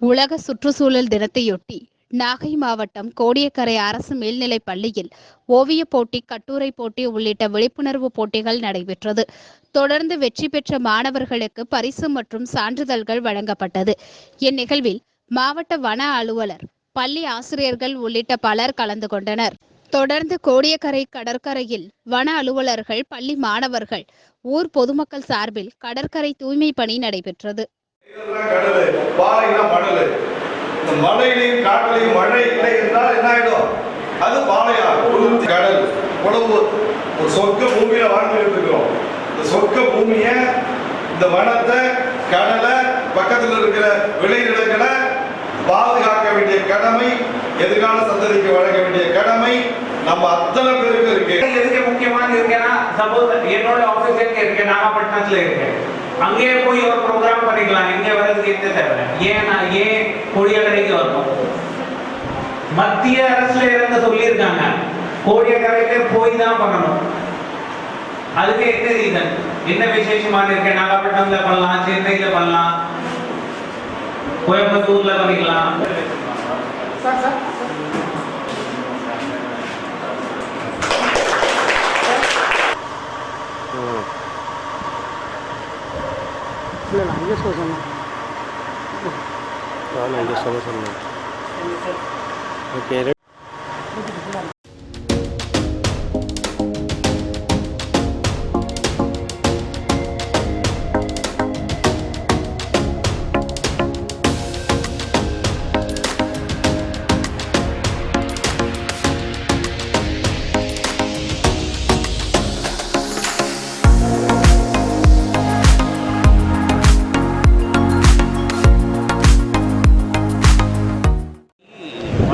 உலக சுற்றுச்சூழல் தினத்தையொட்டி நாகை மாவட்டம் கோடியக்கரை அரசு மேல்நிலைப் பள்ளியில் ஓவியப் போட்டி கட்டுரை போட்டி உள்ளிட்ட விழிப்புணர்வு போட்டிகள் நடைபெற்றது. தொடர்ந்து வெற்றி பெற்ற மாணவர்களுக்கு பரிசு மற்றும் சான்றிதழ்கள் வழங்கப்பட்டது. இந்நிகழ்வில் மாவட்ட வன அலுவலர் பள்ளி ஆசிரியர்கள் உள்ளிட்ட பலர் கலந்து கொண்டனர். தொடர்ந்து கோடியக்கரை கடற்கரையில் வன அலுவலர்கள் பள்ளி மாணவர்கள் ஊர் பொதுமக்கள் சார்பில் கடற்கரை தூய்மை பணி நடைபெற்றது. இதெல்லாம் கடலு பாறைனா மணலு. இந்த மலையிலையும் காட்டிலையும் மழை இல்லை என்றால் என்ன ஆயிடும்? அது பாலையாகும் கடல். உடம்பு ஒரு சொர்க்க பூமியில வாழ்ந்துட்டு இருக்கிறோம். இந்த சொர்க்க பூமியை இந்த வனத்தை கடலை பக்கத்தில் இருக்கிற விளைநிலங்களை பாதுகாக்க வேண்டிய கடமை எதிர்கால சந்ததிக்கு வழங்க வேண்டிய கடமை நம்ம அத்தனை பேருக்கு இருக்கு. எதுக்கு முக்கியமான இருக்கேன்னா சப்போஸ் என்னோட ஆபீஸ் எங்க இருக்கு நாகப்பட்டினத்துல இருக்கேன் அங்கேயே போய் ஒரு ப்ரோக்ராம் பண்ணிக்கலாம். இங்கே வர்றதுக்கு என்ன தேவை ஏன் ஏன் கோடியக்கரைக்கு வரணும்? மத்திய அரசுல இருந்து சொல்லியிருக்காங்க. கோடியக்கரையில போய் தான் பண்ணணும். அதுக்கு என்ன ரீசன் என்ன விசேஷமான இருக்கு? நாகப்பட்டினத்துல பண்ணலாம் சென்னையில பண்ணலாம் கோயம்புத்தூர்ல பண்ணிக்கலாம். இல்லை நான் அங்கே சொல்ல சொன்னேன் நான்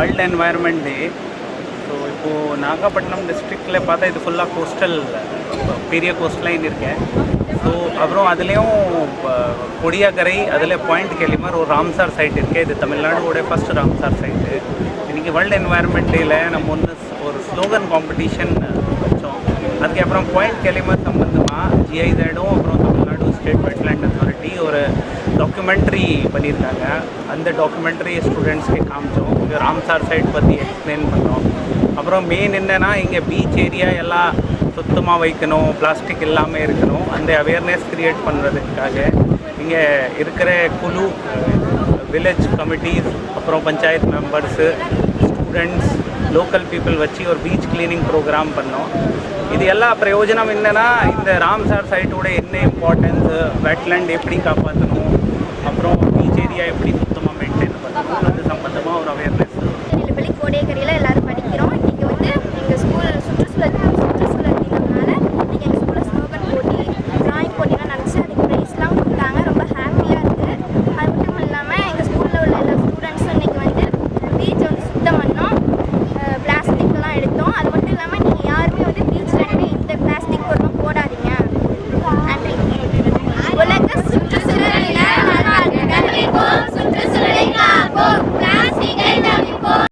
world environment day so இப்போது நாகப்பட்டினம் டிஸ்ட்ரிக்டில் பார்த்தா இது ஃபுல்லாக கோஸ்டல் பெரிய கோஸ்ட் லைன் இருக்கேன் ஸோ அப்புறம் அதுலேயும் கொடியாக்கரை அதில் பாயிண்ட் கெலிமர் ஒரு ராம்சார் சைட் இருக்குது இது தமிழ்நாடோட ஃபஸ்ட் ராம்சார் சைட்டு இன்றைக்கி வேர்ல்டு என்வாயர்மெண்ட் டேயில் நம்ம ஒன்று ஒரு ஸ்லோகன் காம்படிஷன் வச்சோம். அதுக்கப்புறம் பாயிண்ட் கெலிமர் சம்மந்தமாக ஜிஐ ஜேடும் அப்புறம் தமிழ்நாடு ஸ்டேட் வெட்லேண்ட் அத்தாரிட்டி ஒரு டாக்குமெண்ட்ரி பண்ணியிருக்காங்க. அந்த டாக்குமெண்ட்ரி ஸ்டூடெண்ட்ஸ்க்கு காமிச்சோம். இங்கே ராம்சார் சைட் பற்றி எக்ஸ்பிளைன் பண்ணோம். அப்புறம் மெயின் என்னென்னா இங்கே பீச் ஏரியா எல்லாம் சுத்தமாக வைக்கணும் பிளாஸ்டிக் இல்லாமல் இருக்கணும். அந்த அவேர்னஸ் க்ரியேட் பண்ணுறதுக்காக இங்கே இருக்கிற குழு வில்லேஜ் கமிட்டிஸ் அப்புறம் panchayat members students local people வச்சு ஒரு பீச் கிளீனிங் ப்ரோக்ராம் பண்ணோம். இது எல்லா பிரயோஜனம் என்னென்னா இந்த ராம்சார் சைட்டோட என்ன இம்பார்ட்டன்ஸு வெட்லேண்ட் எப்படி காப்பாற்றணும் આપણો બીચ એરિયા એ પડી ઉત્તમ